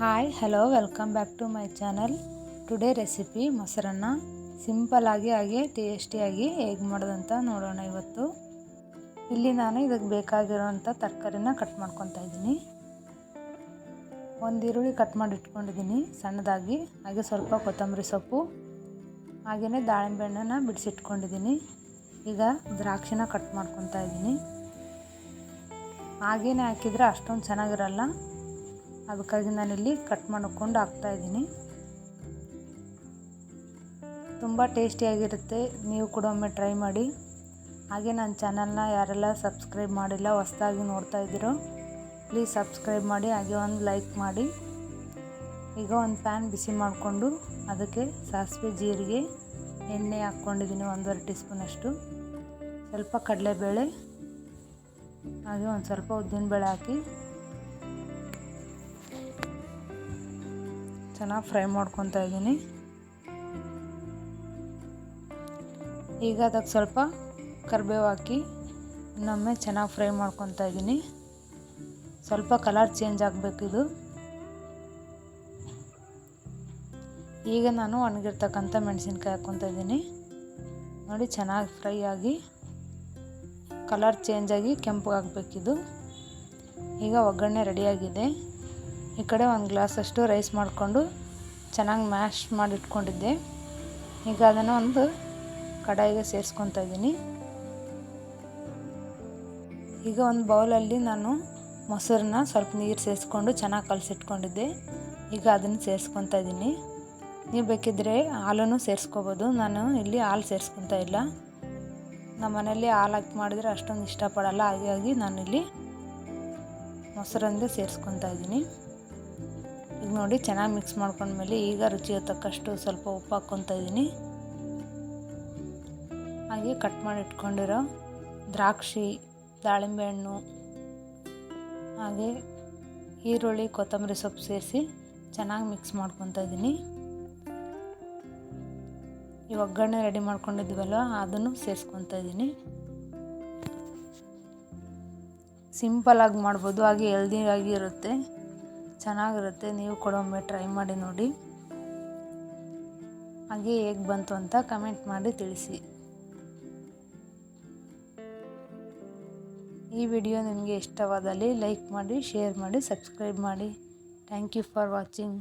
Hi hello welcome back to my channel today recipe ಮೊಸರನ್ನ ಸಿಂಪಲ್ಲಾಗಿ ಹಾಗೆ ಟೇಸ್ಟಿಯಾಗಿ ಹೇಗೆ ಮಾಡೋದಂತ ನೋಡೋಣ ಇವತ್ತು. ಇಲ್ಲಿ ನಾನು ಇದಕ್ಕೆ ಬೇಕಾಗಿರೋವಂಥ ತರಕಾರಿನ ಕಟ್ ಮಾಡ್ಕೊತಾ ಇದ್ದೀನಿ. ಒಂದು ಈರುಳ್ಳಿ ಕಟ್ ಮಾಡಿ ಇಟ್ಕೊಂಡಿದ್ದೀನಿ, ಸಣ್ಣದಾಗಿ. ಹಾಗೆ ಸ್ವಲ್ಪ ಕೊತ್ತಂಬರಿ ಸೊಪ್ಪು ಹಾಗೆಯೇ ದಾಳಿಂಬೆ ಹಣ್ಣನ್ನು ಬಿಡಿಸಿಟ್ಕೊಂಡಿದ್ದೀನಿ. ಈಗ ದ್ರಾಕ್ಷಿನ ಕಟ್ ಮಾಡ್ಕೊತಾ ಇದ್ದೀನಿ. ಹಾಗೇನೆ ಹಾಕಿದರೆ ಅಷ್ಟೊಂದು ಚೆನ್ನಾಗಿರಲ್ಲ. ಅದಕ್ಕಾಗಿ ನಾನಿಲ್ಲಿ ಕಟ್ ಮಾಡ್ಕೊಂಡು ಹಾಕ್ತಾಯಿದ್ದೀನಿ ತುಂಬ ಟೇಸ್ಟಿಯಾಗಿರುತ್ತೆ ನೀವು ಕೂಡ ಒಮ್ಮೆ ಟ್ರೈ ಮಾಡಿ. ಹಾಗೆ ನನ್ನ ಚಾನಲ್ನ ಯಾರೆಲ್ಲ ಸಬ್ಸ್ಕ್ರೈಬ್ ಮಾಡಿಲ್ಲ, ಹೊಸ್ದಾಗಿ ನೋಡ್ತಾ ಇದ್ದೀರೋ ಪ್ಲೀಸ್ ಸಬ್ಸ್ಕ್ರೈಬ್ ಮಾಡಿ, ಹಾಗೆ ಒಂದು ಲೈಕ್ ಮಾಡಿ. ಈಗ ಒಂದು ಪ್ಯಾನ್ ಬಿಸಿ ಮಾಡಿಕೊಂಡು ಅದಕ್ಕೆ ಸಾಸಿವೆ ಜೀರಿಗೆ, ಎಣ್ಣೆ ಹಾಕ್ಕೊಂಡಿದ್ದೀನಿ ಒಂದೂವರೆ ಟೀ ಸ್ಪೂನಷ್ಟು ಸ್ವಲ್ಪ ಕಡಲೆಬೇಳೆ, ಹಾಗೆ ಒಂದು ಸ್ವಲ್ಪ ಉದ್ದಿನಬೇಳೆ ಹಾಕಿ. ಚೆನ್ನಾಗಿ ಫ್ರೈ ಮಾಡ್ಕೊತಾ ಇದ್ದೀನಿ. ಈಗ ಅದಕ್ಕೆ ಸ್ವಲ್ಪ ಕರಿಬೇವು ಹಾಕಿ ಇನ್ನೊಮ್ಮೆ ಚೆನ್ನಾಗಿ ಫ್ರೈ ಮಾಡ್ಕೊತಾ ಇದ್ದೀನಿ. ಸ್ವಲ್ಪ ಕಲರ್ ಚೇಂಜ್ ಆಗಬೇಕಿದು ಈಗ ನಾನು ಒಣಗಿರ್ತಕ್ಕಂಥ ಮೆಣಸಿನ್ಕಾಯಿ ಹಾಕ್ಕೊತಾ ಇದ್ದೀನಿ. ನೋಡಿ ಚೆನ್ನಾಗಿ ಫ್ರೈ ಆಗಿ ಕಲರ್ ಚೇಂಜ್ ಆಗಿ ಕೆಂಪಗಾಗಬೇಕಿದು ಈಗ ಒಗ್ಗರಣೆ ರೆಡಿಯಾಗಿದೆ ಈ ಕಡೆ ಒಂದು ಗ್ಲಾಸಷ್ಟು ರೈಸ್ ಮಾಡಿಕೊಂಡು ಚೆನ್ನಾಗಿ ಮ್ಯಾಶ್ ಮಾಡಿ ಇಟ್ಕೊಂಡಿದ್ದೆ ಈಗ ಅದನ್ನು ಒಂದು ಕಡಾಯಿಗೆ ಸೇರಿಸ್ಕೊತಾ ಇದ್ದೀನಿ. ಈಗ ಒಂದು ಬೌಲಲ್ಲಿ ನಾನು ಮೊಸರನ್ನ ಸ್ವಲ್ಪ ನೀರು ಸೇರಿಸ್ಕೊಂಡು ಚೆನ್ನಾಗಿ ಕಲಸಿಟ್ಕೊಂಡಿದ್ದೆ. ಈಗ ಅದನ್ನು ಸೇರಿಸ್ಕೊತಾ ಇದ್ದೀನಿ. ನೀವು ಬೇಕಿದ್ದರೆ ಹಾಲನ್ನು ಸೇರಿಸ್ಕೋಬೋದು. ನಾನು ಇಲ್ಲಿ ಹಾಲು ಸೇರಿಸ್ಕೊತಾ ಇಲ್ಲ. ನಮ್ಮ ಮನೇಲಿ ಹಾಲು ಹಾಕಿ ಮಾಡಿದರೆ ಅಷ್ಟೊಂದು ಇಷ್ಟಪಡಲ್ಲ. ಹಾಗಾಗಿ ನಾನಿಲ್ಲಿ ಮೊಸರಂದೇ ಸೇರಿಸ್ಕೊತಾ ಇದ್ದೀನಿ. ಈಗ ನೋಡಿ ಚೆನ್ನಾಗಿ ಮಿಕ್ಸ್ ಮಾಡ್ಕೊಂಡ್ಮೇಲೆ ಈಗ ರುಚಿಗೆ ತಕ್ಕಷ್ಟು ಸ್ವಲ್ಪ ಉಪ್ಪು ಹಾಕ್ಕೊತಾ ಇದ್ದೀನಿ. ಹಾಗೆ ಕಟ್ ಮಾಡಿ ಇಟ್ಕೊಂಡಿರೋ ದ್ರಾಕ್ಷಿ, ದಾಳಿಂಬೆ ಹಣ್ಣು, ಹಾಗೆ ಈರುಳ್ಳಿ, ಕೊತ್ತಂಬರಿ ಸೊಪ್ಪು ಸೇರಿಸಿ ಚೆನ್ನಾಗಿ ಮಿಕ್ಸ್ ಮಾಡ್ಕೊತಾ ಇದ್ದೀನಿ. ಈ ಒಗ್ಗರಣೆ ರೆಡಿ ಮಾಡ್ಕೊಂಡಿದ್ವಲ್ಲ ಅದನ್ನು ಸೇರಿಸ್ಕೊತಾ ಇದ್ದೀನಿ. ಆಗಿ ಮಾಡ್ಬೋದು, ಹಾಗೆ ಹೆಲ್ದಿಯಾಗಿ ಇರುತ್ತೆ. ಚೆನ್ನಾಗಿರುತ್ತೆ. ನೀವು ಕೂಡ ಒಮ್ಮೆ ಟ್ರೈ ಮಾಡಿ ನೋಡಿ. ಹಾಗೆ ಹೇಗೆ ಬಂತು ಅಂತ ಕಮೆಂಟ್ ಮಾಡಿ ತಿಳಿಸಿ. ಈ ವಿಡಿಯೋ ನಿಮಗೆ ಇಷ್ಟವಾದಲ್ಲಿ ಲೈಕ್ ಮಾಡಿ ಶೇರ್ ಮಾಡಿ ಸಬ್ಸ್ಕ್ರೈಬ್ ಮಾಡಿ. Thank you for watching